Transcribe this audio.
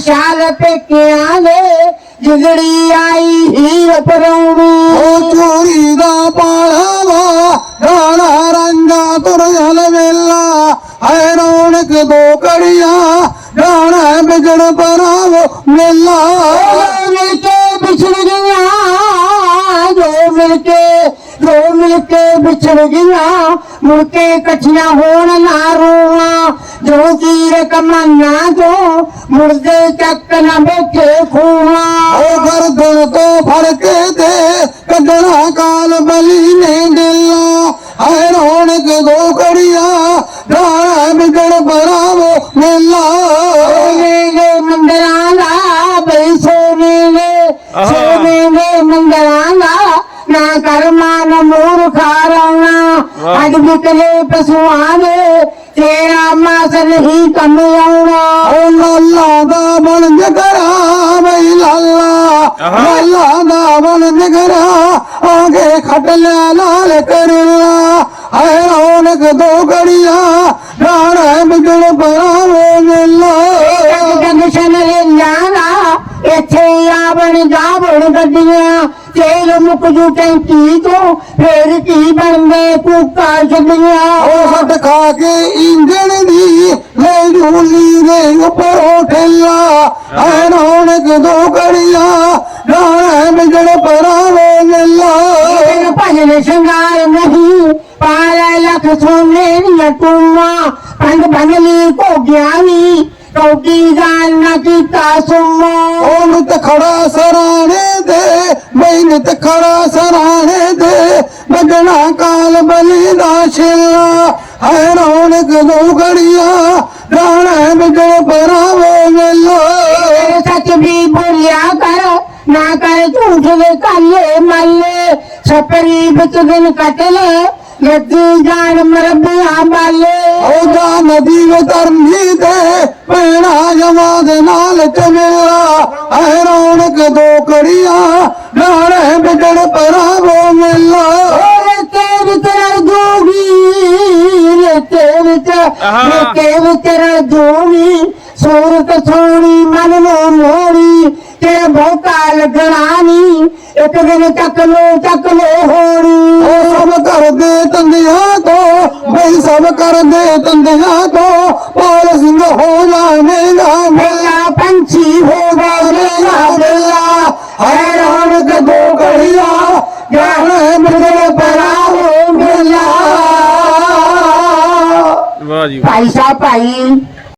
ਸਾਲ ਪੇਕਿਆਂ ਦੇ ਜਿਗੜੀ ਆਈ ਹੀਰ ਪਰੌਣੀ ਉਹ ਚੋਰੀ ਦਾ ਪਾਲਾਵਾ ਗਾਣਾ ਰੰਗਾ ਤੁਰ ਜਲ ਵੇਲਾ। ਹੈ ਰੌਣਕ ਦੋ ਕੜੀਆਂ ਗਾਣਾ ਵਿਗੜ ਪਰਾਵੋ ਮੇਲਾ। ਵਿਛੜ ਗਈਆਂ ਮੁੜ ਕੇ ਇਕੱਠੀਆਂ ਹੋਣ ਨਾ ਰੋਣਾ ਜੋ ਤੀਰ ਕਮਾਨਾ ਜੋ ਮੁਰਦੇ ਚੱਕ ਨਾ ਬੈਠੇ ਖੂਣਾ ਉਹ ਗਰਦਨ ਤੋਂ ਫੜ ਕੇ ਤੇ ਕੱਢਣਾ ਕਾਲ ਬਲੀ ਨੇ ਦਿਲਾ ਹੈ ਰੌਣਕ ਦੋ ਕੜੀਆਂ ਗਾਣਾ ਵਿਗੜ ਪਰਾਵੋ ਮੇਲਾ। ਦੇ ਮੰਦਰਾਂ ਦਾ ਬਈ ਸੋਨੇ ਦੇ ਅੱਜ ਵਿਕਲੇ ਪਸ਼ੂਆਂ ਦੇ ਤੇਰਾ ਮਾਸਲ ਹੀ ਕੰਮ ਆਉਣਾ। ਓ ਲਾਲਾ ਦਾ ਬਣ ਜਗਰਾ ਬਈ ਲਾਲਾ ਲਾਲਾ ਦਾ ਬਣ ਜਗਰਾ ਆਗੇ ਖਟ ਲਿਆ ਲਾਲ ਕਰਲਾ ਇੱਥੇ ਆਵਣ ਜਾਵਣ ਗੱਡੀਆਂ ਤੇਲ ਮੁੱਕ ਜੂ ਟੈਂਕੀ ਤੋਂ ਫੇਰ ਕੀ ਬਣਦੇ ਕੂਕਾ ਛੱਡੀਆਂ ਉਹ ਹੱਟ ਖਾ ਕੇ ਇੰਜਣ ਦੀ ਲੈ ਢੂਲੀ ਦੇ ਉੱਪਰੋਂ ਠੇਲਾ ਹੈ ਰੌਣਕ ਦੋ ਗੜੀਆਂ ਗਾਣਾ ਬਿਗੜ ਪਰਾਵੇ ਮੇਲਾ ਤੇਰੇ ਭਜਨ ਸ਼ਿੰਗਾਰ ਨਹੀਂ ਪਾਲਾ ਲੱਖ ਸੋਨੇ ਦੀਆਂ ਟੂਮਾਂ ਪੰਜ ਬੰਗਲੀ ਕੋ ਗਿਆਨੀ ਕੌਡੀ ਜਾਨ ਨਾ ਕੀਤਾ ਸੁਮਾ। ਉਹ ਨਿਤ ਖੜਾ ਸਰਾਣੇ ਦੇ ਬਈ ਨਿਤ ਖੜਾ ਸਰਾਣੇ ਦੇ। ਬਗਣਾ ਕਾਲ ਬਲੀ ਦਾ ਛਿਲਾ ਹੈ ਰੌਣਕ ਦੋ ਗੜੀਆਂ ਗਾਣਾ ਬਿਗੜ ਪਰਾਵੇ ਮੇਲਾ। ਸੱਚ ਵੀ ਬੋਲਿਆ ਕਰ ਨਾ ਕਰ ਝੂਠ ਦੇ ਕਾਲੇ ਮੱਲੇ। ਛਪਰੀ ਵਿੱਚ ਦਿਨ ਕੱਟ ਲੈ ਲੱਗੀ ਜਾਨ ਮਰਬਿਆ ਬਾਲੇ ਉਹਦਾ ਨਦੀ ਵਤਰਨੀ ਤੇ ਪੈਣਾ ਜਮਾ ਦੇ ਨਾਲ ਚਮੇਲਾ ਹੈ ਰੌਣਕ ਦੋ ਕੜੀਆਂ ਗਾਣਾ ਬਿਗੜ ਪਰਾਵੇ ਮੇਲਾ। ਰੇਤੇ ਵਿੱਚ ਰਲ ਜੂਗੀ ਰੇਤੇ ਵਿੱਚ ਰੇਤੇ ਵਿੱਚ ਰਲ ਜੂਗੀ ਸੂਰਤ ਸੋਣੀ ਮਨ ਨੂੰ ਮੋੜੀ ਤੇ ਬਹੁਤਾ ਲੱਗਣਾ ਨੀ ਇੱਕ ਦਿਨ ਚੱਕ ਲੋ ਚੱਕ ਲੋ ਹੋਣੀ ਉਹ ਸਭ ਕਰਦੇ ਤੰਦਿਆਂ ਤੋਂ ਬਈ ਸਭ ਕਰਦੇ ਤੰਦਿਆਂ ਪਰਾਵੋ ਮੇਲਾ ਵਾਹ ਜੀ ਭਾਈ ਸਾਹਿਬ ਭਾਈ